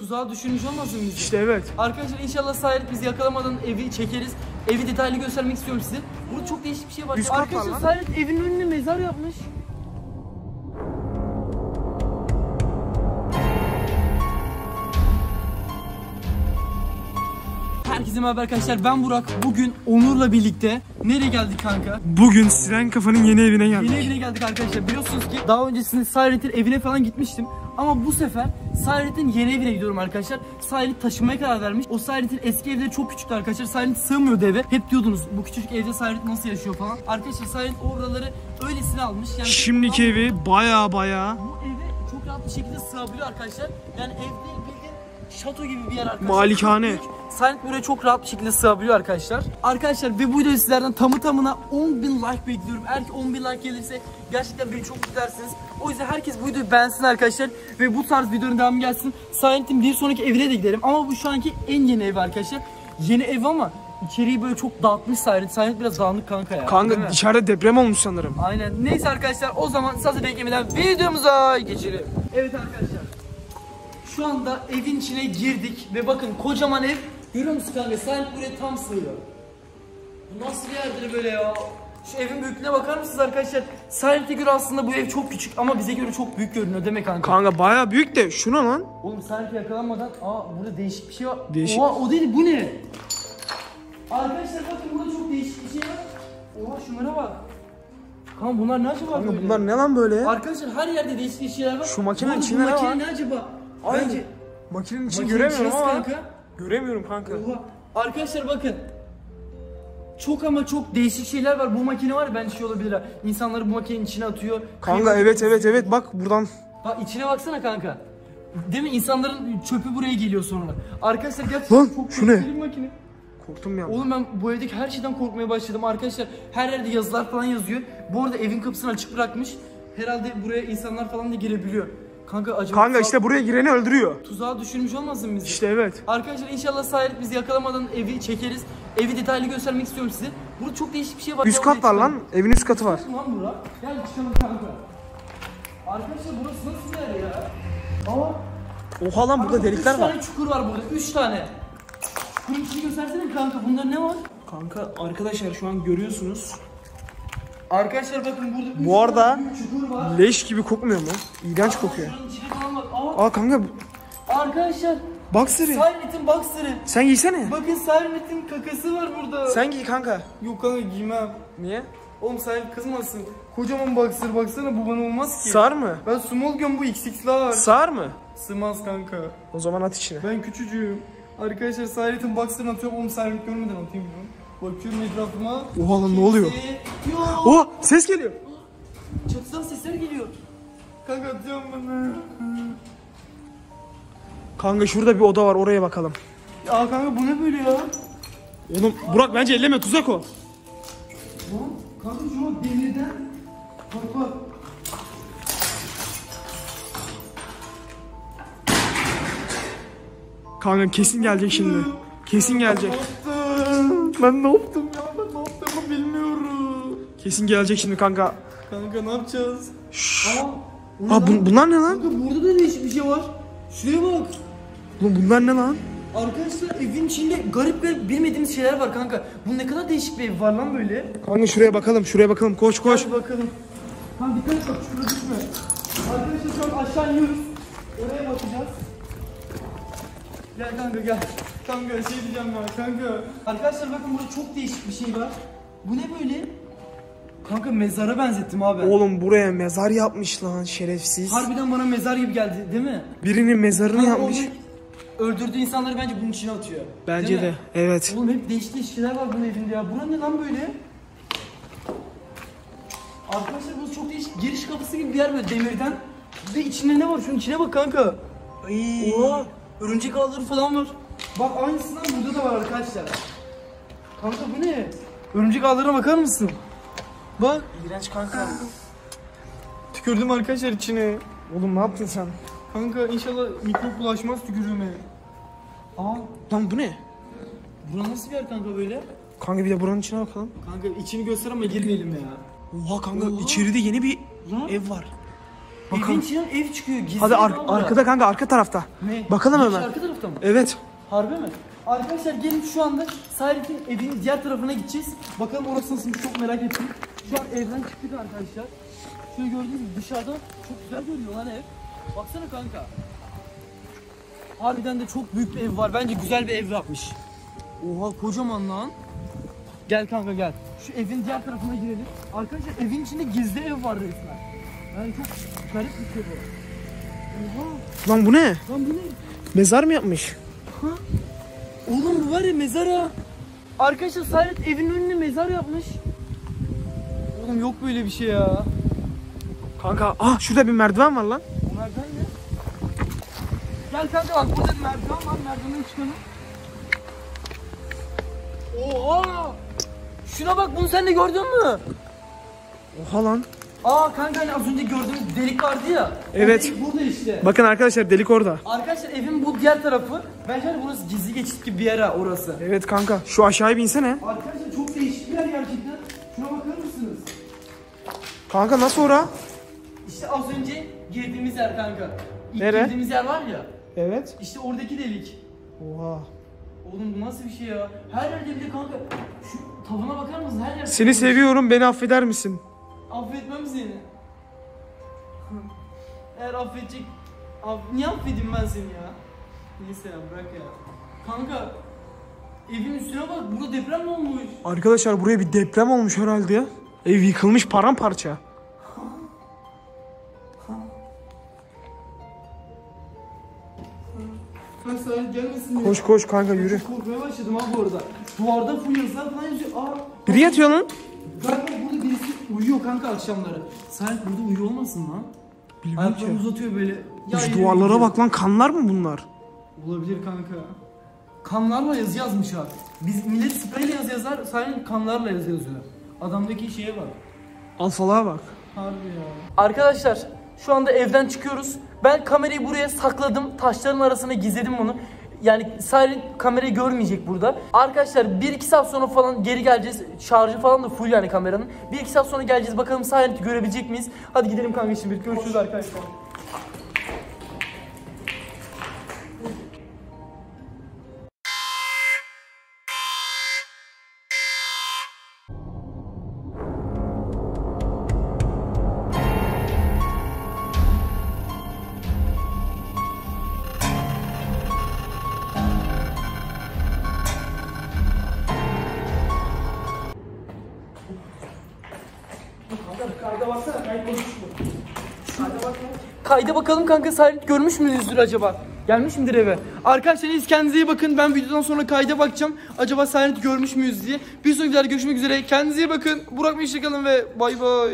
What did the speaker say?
tuzağa düşürmüş olmasın bizi? İşte evet. Arkadaşlar inşallah Sahiret bizi yakalamadan evi çekeriz. Evi detaylı göstermek istiyorum size. Burada çok değişik bir şey var. Kat var Arkadaşlar lan. Sahiret evin önüne mezar yapmış. Herkese merhaba arkadaşlar ben Burak. Bugün Onur'la birlikte nereye geldik kanka? Bugün Siren Kafa'nın yeni evine geldik. Yeni evine geldik arkadaşlar. Biliyorsunuz ki daha öncesinde Sayret'in evine falan gitmiştim. Ama bu sefer Sayret'in yeni evine gidiyorum arkadaşlar. Sayret taşınmaya karar vermiş. O Sayret'in eski evleri çok küçüktü arkadaşlar. Sayret sığmıyordu eve. Hep diyordunuz bu küçücük evde Sayret nasıl yaşıyor falan. Arkadaşlar Sayret oraları öylesine almış. Yani Şimdiki evi baya baya bu eve çok rahat bir şekilde sığabiliyor arkadaşlar. Yani ev değil bildiğin şato gibi bir yer arkadaşlar. Malikane. Silent buraya çok rahat bir şekilde sığabiliyor arkadaşlar. Arkadaşlar ve bu videoyu sizlerden tamı tamına 10.000 like bekliyorum. Eğer ki 10.000 like gelirse gerçekten beni çok mutlu edersiniz. O yüzden herkes bu videoyu beğensin arkadaşlar. Ve bu tarz videonun devamı gelsin. Silent'in bir sonraki evine de gidelim. Ama bu şu anki en yeni ev arkadaşlar. Yeni ev ama içeriği böyle çok dağıtmış Silent. Silent biraz dağınık kanka ya. Kanka içeride deprem olmuş sanırım. Aynen. Neyse arkadaşlar o zaman sazı beklemeden videomuza geçelim. Evet arkadaşlar. Şu anda evin içine girdik ve bakın kocaman ev. Görüyor musun kanka? Sen buraya tam sığıyor. Bu nasıl bir yerdir böyle ya? Şu evin büyüklüğüne bakar mısınız arkadaşlar? Silent'e göre aslında bu ev çok küçük ama bize göre çok büyük görünüyor değil mi kanka? Kanka baya büyük de şuna lan. Oğlum Silent'e yakalanmadan aa burada değişik bir şey var. Değişik. Oha o değil bu ne? Arkadaşlar bakın burada çok değişik bir şey var. Oha şunlara bak. Kanka bunlar ne acaba Kanka böyle? bunlar ne lan böyle? Arkadaşlar her yerde değişik şeyler var. Şu makinenin içinde bu ne makine var? ne acaba? Ay, Bence Makinenin içini makinenin göremiyorum ama. kanka. Göremiyorum kanka. Oha. Arkadaşlar bakın. Çok ama çok değişik şeyler var. Bu makine var ya bence şey olabilir ha. İnsanları bu makinenin içine atıyor. Kanka evet evet evet bak buradan. Bak içine baksana kanka. Değil mi? İnsanların çöpü buraya geliyor sonra. Arkadaşlar gerçekten Lan, çok şu ne? bir makine. Korktum ya. Oğlum ben bu evdeki her şeyden korkmaya başladım arkadaşlar. Her yerde yazılar falan yazıyor. Bu arada evin kapısını açık bırakmış. Herhalde buraya insanlar falan da girebiliyor. Kanka acaba Kanka tuzağa- işte buraya gireni öldürüyor. tuzağa düşürmüş olmasın bizi? İşte evet. Arkadaşlar inşallah Sahiret bizi yakalamadan evi çekeriz. Evi detaylı göstermek istiyorum size. Burada çok değişik bir şey var. Üst kat var lan. Evin üst katı var. Lan bura. Gel çıkalım kanka. Arkadaşlar burası nasıl bir yer ya? Aa. Oha lan burada delikler var. tane çukur var burada. Üç tane. Çukurun içini göstersene kanka. Bunda ne var? Kanka arkadaşlar şu an görüyorsunuz. Arkadaşlar bakın burada üç Bu arada- büyük çukur var. Leş gibi kokmuyor mu? İğrenç kokuyor. Şuranın içine falan bak. Aa, Aa kanka arkadaşlar. boxer'ı. Silent'in boxer'ı. Sen giysene. Bakın Silent'in kakası var burada. Sen giy kanka. Yok kanka giymem. Niye? Oğlum Silent kızmasın. Kocaman boxer baksana bu bana olmaz ki. Sar mı? ben small göm bu XX var. Sar mı? Sığmaz kanka. O zaman at içine. Ben küçücüğüm. Arkadaşlar Silent'in boxer'ını atıyorum. Oğlum Silent görmeden atayım bunu. Bakıyorum etrafıma. Oha lan ne oluyor? Yok. Oha ses geliyor. Çatıdan sesler geliyor. Kanka atıyorum bunu. Kanka şurada bir oda var oraya bakalım. Ya kanka bu ne böyle ya? Oğlum Burak bence elleme tuzak o. Lan kanka şu an demirden. Bak bak. Kanka kesin gelecek şimdi. Kesin gelecek. Ben ne yaptım ya? Ben ne yaptığımı bilmiyorum. Kesin gelecek şimdi kanka. Kanka ne yapacağız? Aa, Aa bu, bunlar ne lan? Kanka burada da değişik bir şey var. Şuraya bak. Oğlum bunlar ne lan? Arkadaşlar evin içinde garip garip bilmediğimiz şeyler var kanka. Bu ne kadar değişik bir ev var lan böyle. Kanka şuraya bakalım şuraya bakalım koş koş. Hadi bakalım. Tamam dikkat et bak şurada düşme. Arkadaşlar şu an aşağı iniyoruz. Oraya bakacağız. Gel kanka gel. Kanka şey diyeceğim ya kanka. Arkadaşlar bakın burada çok değişik bir şey var. Bu ne böyle? Kanka mezara benzettim abi. Oğlum buraya mezar yapmış lan şerefsiz. Harbiden bana mezar gibi geldi değil mi? Birinin mezarını Kanka yapmış. Öldürdüğü insanları bence bunun içine atıyor. Bence de. mi? Evet. Oğlum hep değişik şeyler var bunun evinde ya. Bura ne lan böyle? Arkadaşlar burası çok değişik. Giriş kapısı gibi bir yer böyle demirden. Ve içinde ne var? Şunun içine bak kanka. Ay. Oha. Örümcek ağları falan var. Bak aynısından burada da var arkadaşlar. Kanka bu ne? Örümcek ağlarına bakar mısın? Bak. İğrenç kanka. Tükürdüm arkadaşlar içine. Oğlum ne yaptın sen? Kanka inşallah mikrop bulaşmaz tükürüğüme. Aa. Lan bu ne? Bura nasıl bir yer kanka böyle? Kanka bir de buranın içine bakalım. Kanka içini göster ama girmeyelim ya. Oha kanka Oha. içeride yeni bir Lan. ev var. Bakalım. Evin içinden ev çıkıyor. Gizli Hadi ar- arkada kanka arka tarafta. Ne? Bakalım hemen. Arka tarafta mı? Evet. Harbi mi? Arkadaşlar gelin şu anda Sair'in evinin diğer tarafına gideceğiz. Bakalım orası nasılmış çok merak ettim. Şu an evden çıktık arkadaşlar. Şöyle gördüğünüz gibi dışarıda çok güzel görünüyor lan ev. Baksana kanka. Harbiden de çok büyük bir ev var. Bence güzel bir ev yapmış. Oha kocaman lan. Gel kanka gel. Şu evin diğer tarafına girelim. Arkadaşlar evin içinde gizli ev var resmen. Yani çok garip bir şey bu. Oha Lan bu ne? lan bu ne? Mezar mı yapmış? Oğlum bu var ya mezar ha. Arkadaşlar Salet evin önüne mezar yapmış. Oğlum yok böyle bir şey ya. Kanka ah şurada bir merdiven var lan. O merdiven ne? Gel kanka bak burada bir merdiven var. Merdivenden çıkalım. Oha! Şuna bak bunu sen de gördün mü? Oha lan. Aa kanka hani az önce gördüğümüz delik vardı ya. Evet. delik burada işte. Bakın arkadaşlar delik orada. Arkadaşlar evin bu diğer tarafı. Bence hani burası gizli geçit gibi bir yer ha orası. Evet kanka şu aşağıya bir insene. Arkadaşlar çok değişik bir yer gerçekten. Şuna bakar mısınız? Kanka nasıl ora? İşte az önce girdiğimiz yer kanka. İlk Nere? girdiğimiz yer var ya. Evet. İşte oradaki delik. Oha. Oğlum bu nasıl bir şey ya? Her yerde bir de kanka şu tavana bakar mısın? Her yer Seni seviyorum beni affeder misin? Affetmem seni. Eğer affedecek... Af... Niye affedeyim ben seni ya? Neyse ya bırak ya. Kanka evin üstüne bak burada deprem mi olmuş? Arkadaşlar buraya bir deprem olmuş herhalde ya. Ev yıkılmış paramparça. Gelmesin. Koş koş kanka yürü. Korkmaya başladım ha bu arada. Duvarda full yazılar falan yazıyor. Aa Biri yatıyor lan. Galiba burada uyuyor kanka akşamları. Salih burada uyuyor olmasın lan? Bilmiyorum Ayaklarını ki. uzatıyor böyle. Ya Şu yürü duvarlara gidiyor. bak lan kanlar mı bunlar? Olabilir kanka. Kanlarla yazı yazmışlar. Biz millet spreyle yazı yazar, Salih kanlarla yazı yazıyor. Adamdaki şeye bak. Alfalığa bak. Harbi ya. Arkadaşlar şu anda evden çıkıyoruz. Ben kamerayı buraya sakladım. Taşların arasına gizledim bunu. Yani Siren kamerayı görmeyecek burada. Arkadaşlar 1-2 saat sonra falan geri geleceğiz. Şarjı falan da full yani kameranın. 1-2 saat sonra geleceğiz. Bakalım Siren'i görebilecek miyiz? Hadi gidelim kanka şimdi. Görüşürüz arkadaşlar. Kayda bakalım kanka Silent görmüş müyüzdür acaba? Gelmiş midir eve? Arkadaşlar siz kendinize iyi bakın. Ben videodan sonra kayda bakacağım. Acaba Silent görmüş müyüz diye. Bir sonraki videoda görüşmek üzere. Kendinize iyi bakın. Burak Meşri kalın ve bay bay.